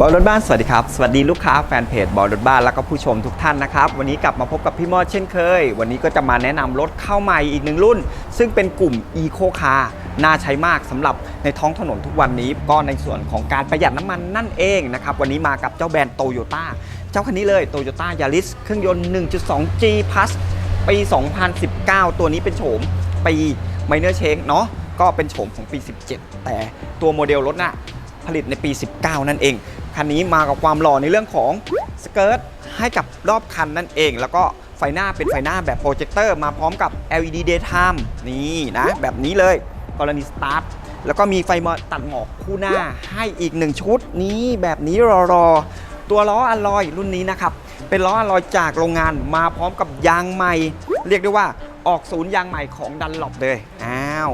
บอลรถบ้านสวัสดีครับ สวัสดีลูกค้าแฟนเพจบอลรถบ้านแล้วก็ผู้ชมทุกท่านนะครับ วันนี้กลับมาพบกับพี่มอดเช่นเคย วันนี้ก็จะมาแนะนำรถเข้าใหม่อีกหนึ่งรุ่น ซึ่งเป็นกลุ่ม Eco Car น่าใช้มากสำหรับในท้องถนนทุกวันนี้ ก็ในส่วนของการประหยัดน้ำมันนั่นเองนะครับ วันนี้มากับเจ้าแบรนด์โตโยต้าเจ้าคันนี้เลย Toyota Yaris เครื่องยนต์ 1.2G Plus ปี 2019 ตัวนี้เป็นโฉมปี Minor Change เนาะก็เป็นโฉมของปี 17 แต่ตัวโมเดลรถน่ะผลิตในปี 19 นั่นเอง คันนี้มากับความหล่อในเรื่องของสเกิร์ตให้กับรอบคันนั่นเอง แล้วก็ไฟหน้าเป็นไฟหน้าแบบโปรเจคเตอร์มาพร้อมกับ LED daytime นี่นะ แบบนี้เลยกรณีสตาร์ทแล้วก็มีไฟมาตัดหมอกคู่หน้าให้อีกหนึ่งชุดนี้แบบนี้รอๆตัวล้ออลลอยรุ่นนี้นะครับ เป็นล้ออลลอยจากโรงงานมาพร้อมกับยางใหม่ เรียกได้ว่าออกศูนย์ยางใหม่ของดันหลบเลยอ้าว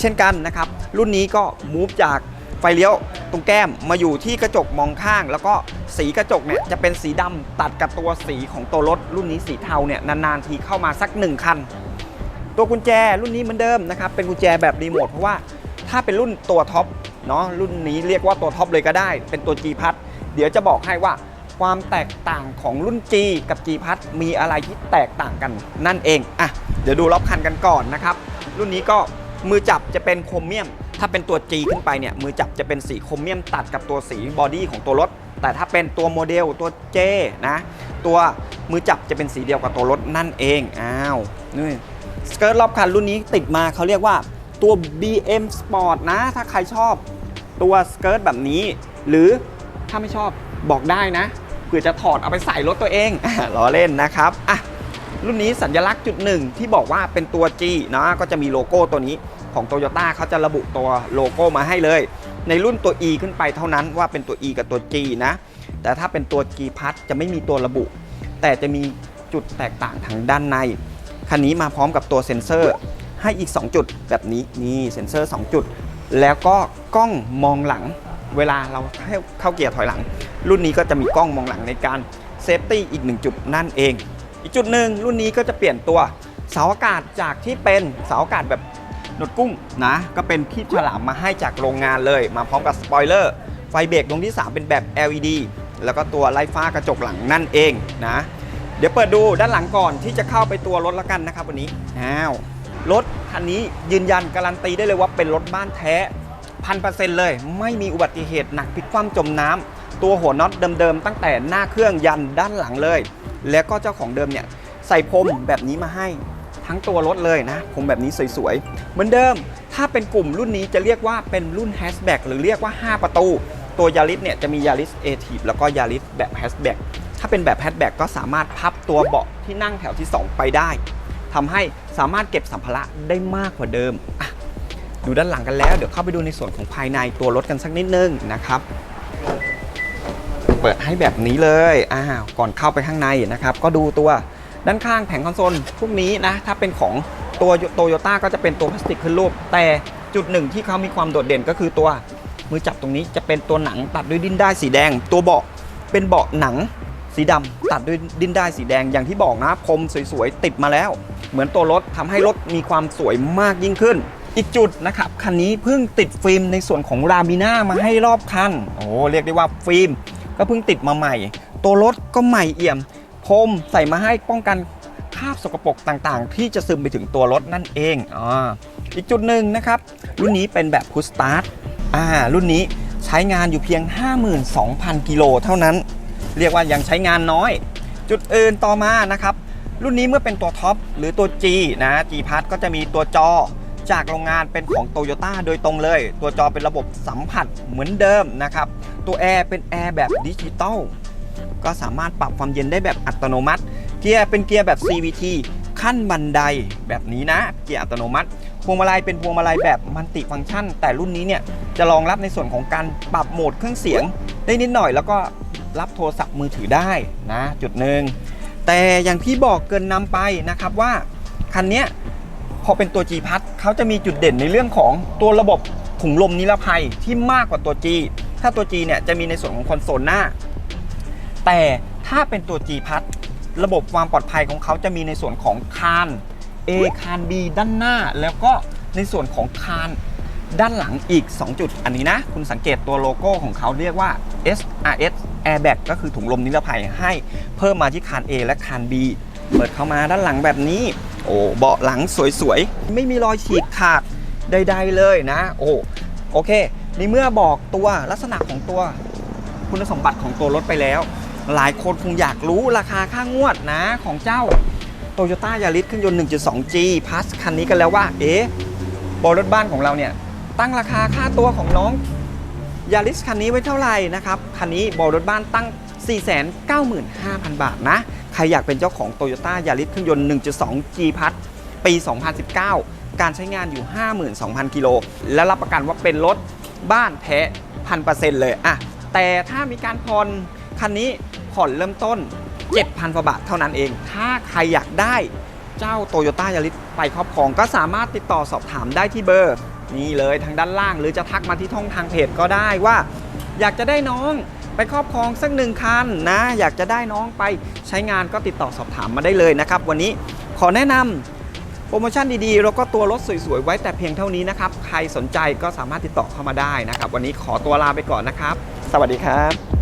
เช่นกันนะครับ รุ่นนี้ก็มูฟจาก ไฟเลี้ยวตรงแก้มมาอยู่ที่กระจกมองข้าง แล้วก็สีกระจกเนี่ยจะเป็นสีดำตัดกับตัวสีของตัวรถรุ่นนี้สีเทาเนี่ยนานๆทีเข้ามาสักหนึ่งคัน ตัวกุญแจรุ่นนี้เหมือนเดิมนะครับเป็นกุญแจแบบรีโมทเพราะว่าถ้าเป็นรุ่นตัวท็อปเนาะรุ่นนี้เรียกว่าตัวท็อปเลยก็ได้ เป็นตัว G พัทเดี๋ยวจะบอกให้ว่าความแตกต่างของรุ่น G กับ G พัทมีอะไรที่แตกต่างกันนั่นเองอะเดี๋ยวดูรอบคันกันก่อนนะครับรุ่นนี้ก็มือจับจะเป็นโครเมียม ถ้าเป็นตัว G ขึ้นไปเนี่ยมือจับจะเป็นสีโครเมียมตัดกับตัวสีบอดี้ของตัวรถ แต่ถ้าเป็นตัวโมเดลตัว J นะตัวมือจับจะเป็นสีเดียวกับตัวรถนั่นเองอ้าวนี่สเกิร์ตรอบคันรุ่นนี้ติดมาเขาเรียกว่าตัว BM Sport นะ ถ้าใครชอบตัวสเกิร์ตแบบนี้ หรือถ้าไม่ชอบบอกได้นะเผื่อจะถอดเอาไปใส่รถตัวเองล้อเล่นนะครับอะรุ่นนี้สัญลักษณ์จุดหนึ่งที่บอกว่าเป็นตัว G นะก็จะมีโลโก้ตัวนี้ ของ Toyota เขาจะระบุตัวโลโก้มาให้เลย ในรุ่นตัว E ขึ้นไปเท่านั้นว่าเป็นตัว E กับตัว G นะ แต่ถ้าเป็นตัว G พัทจะไม่มีตัวระบุ แต่จะมีจุดแตกต่างทางด้านใน คันนี้มาพร้อมกับตัวเซ็นเซอร์ให้อีก 2 จุดแบบนี้นี่เซ็นเซอร์ 2 จุด แล้วก็กล้องมองหลัง เวลาเราเข้าเกียร์ถอยหลัง รุ่นนี้ก็จะมีกล้องมองหลังในการเซฟตี้อีก 1 จุดนั่นเอง อีกจุดหนึ่งรุ่นนี้ก็จะเปลี่ยนตัวเสาอากาศจากที่เป็นเสาอากาศแบบ หนวดกุ้งนะ ก็เป็นคีบฉลามมาให้จากโรงงานเลย มาพร้อมกับสปอยเลอร์ ไฟเบรกดวงที่ 3 เป็นแบบ LED แล้วก็ตัวไล่ฟ้ากระจกหลังนั่นเองนะ เดี๋ยวเปิดดูด้านหลังก่อนที่จะเข้าไปตัวรถแล้วกันนะครับวันนี้อ้าวรถคันนี้ยืนยันการันตีได้เลยว่าเป็นรถบ้านแท้พันเปอร์เซ็นต์เลย ไม่มีอุบัติเหตุหนักพลิกคว่ำจมน้ำตัวหัวน็อตเดิมๆ ตั้งแต่หน้าเครื่องยันด้านหลังเลย แล้วก็เจ้าของเดิมเนี่ยใส่พรมแบบนี้มาให้ ทั้งตัวรถเลยนะพรมแบบนี้สวยๆ เหมือนเดิม ถ้าเป็นกลุ่มรุ่นนี้จะเรียกว่าเป็นรุ่นแฮชแบ็กหรือเรียกว่า 5 ประตู ตัวยาริสเนี่ยจะมียาริสเอทีฟแล้วก็ยาริสแบบแฮชแบ็กถ้าเป็นแบบแฮชแบ็กก็สามารถพับตัวเบาะที่นั่งแถวที่ 2 ไปได้ทำให้สามารถเก็บสัมภาระได้มากกว่าเดิมอะดูด้านหลังกันแล้วเดี๋ยวเข้าไปดูในส่วนของภายในตัวรถกันสักนิดนึงนะครับเปิดให้แบบนี้เลยอ้าวก่อนเข้าไปข้างในนะครับ ก็ดูตัว ด้านข้างแผงคอนโซลพวกนี้นะถ้าเป็นของตัวโตโยต้าก็จะเป็นตัวพลาสติกขึ้นรูป แต่จุดหนึ่งที่เขามีความโดดเด่นก็คือตัวมือจับตรงนี้จะเป็นตัวหนังตัดด้วยดิ้นได้สีแดง ตัวเบาะเป็นเบาะหนังสีดำตัดด้วยดิ้นได้สีแดงอย่างที่บอกนะพรมสวยๆติดมาแล้ว เหมือนตัวรถทำให้รถมีความสวยมากยิ่งขึ้น อีกจุดนะครับคันนี้เพิ่งติดฟิล์มในส่วนของรามิน่ามาให้รอบคันโอ้เรียกได้ว่าฟิล์มก็เพิ่งติดมาใหม่ ตัวรถก็ใหม่เอี่ยม พรมใส่มาให้ป้องกันคราบสกปรกต่างๆ ที่จะซึมไปถึงตัวรถนั่นเองอ่าอีกจุดหนึ่งนะครับ รุ่นนี้เป็นแบบพุ s สตาร์ทอ่ารุ่นนี้ใช้งานอยู่เพียง 52,000 กิโลเท่านั้น เรียกว่ายังใช้งานน้อย จุดอื่นต่อมานะครับ รุ่นนี้เมื่อเป็นตัวท็อปหรือตัว G นะ G พัทก็จะมีตัวจอจากโรงงานเป็นของ t o y ยต้โดยตรงเลย ตัวจอเป็นระบบสัมผัสเหมือนเดิมนะครับ ตัวแอร์เป็นแอร์แบบดิจิตอล ก็สามารถปรับความเย็นได้แบบอัตโนมัติ เกียร์เป็นเกียร์แบบ CVT ขั้นบันไดแบบนี้นะ เกียร์อัตโนมัติ พวงมาลัยเป็นพวงมาลัยแบบมัลติฟังก์ชัน แต่รุ่นนี้เนี่ยจะรองรับในส่วนของการปรับโหมดเครื่องเสียง ได้นิดหน่อยแล้วก็รับโทรศัพท์มือถือได้นะจุดหนึ่งแต่อย่างที่บอกเกินนำไปนะครับว่าคันเนี้ยพอเป็นตัว G พัทเขาจะมีจุดเด่นในเรื่องของตัวระบบถุงลมนิรภัยที่มากกว่าตัว G ถ้าตัว G เนี่ยจะมีในส่วนของคอนโซลหน้า แต่ถ้าเป็นตัว G พัทระบบความปลอดภัยของเขาจะมีในส่วนของคาน A คาน B ด้านหน้า แล้วก็ในส่วนของคานด้านหลังอีก 2 จุด อันนี้นะ คุณสังเกตตัวโลโก้ของเขาเรียกว่า SRS Airbag ก็คือถุงลมนิรภัยให้เพิ่มมาที่คาน A และคาน B เปิดเข้ามาด้านหลังแบบนี้ โอ้เบาะหลังสวยๆ ไม่มีรอยฉีกขาดใดๆเลยนะ โอ้โอเคในเมื่อบอกตัวลักษณะของตัวคุณสมบัติของตัวรถไปแล้ว หลายคนคงอยากรู้ราคาค่างวดนะของเจ้า Toyota Yaris เครื่องยนต์ 1.2G Plus คันนี้กันแล้วว่า เอ๊ะบรถบ้านของเราเนี่ย ตั้งราคาค่าตัวของน้อง Yaris คันนี้ไว้เท่าไหร่นะครับ คันนี้บรถบ้านตั้ง 495,000 บาทนะ ใครอยากเป็นเจ้าของ Toyota Yaris เครื่องยนต์ 1.2G Plus ปี 2019 การใช้งานอยู่ 52,000 กิโล และรับประกันว่าเป็นรถบ้านแท้พันเปอร์เซ็นต์เลยอะแต่ถ้ามีการผ่อนคันนี้ ผ่อนเริ่มต้น 7,000กว่าบาทเท่านั้นเอง ถ้าใครอยากได้เจ้า Toyota Yaris ไปครอบครอง ก็สามารถติดต่อสอบถามได้ที่เบอร์ นี่เลยทางด้านล่าง หรือจะทักมาที่ท่องทางเพจก็ได้ว่า อยากจะได้น้องไปครอบครองสักหนึ่งคันนะ อยากจะได้น้องไปใช้งานก็ติดต่อสอบถามมาได้เลยนะครับ วันนี้ขอแนะนำโปรโมชั่นดีๆ แล้วก็ตัวรถสวยๆ ไว้แต่เพียงเท่านี้นะครับ ใครสนใจก็สามารถติดต่อเข้ามาได้นะครับ วันนี้ขอตัวลาไปก่อนนะครับ สวัสดีครับ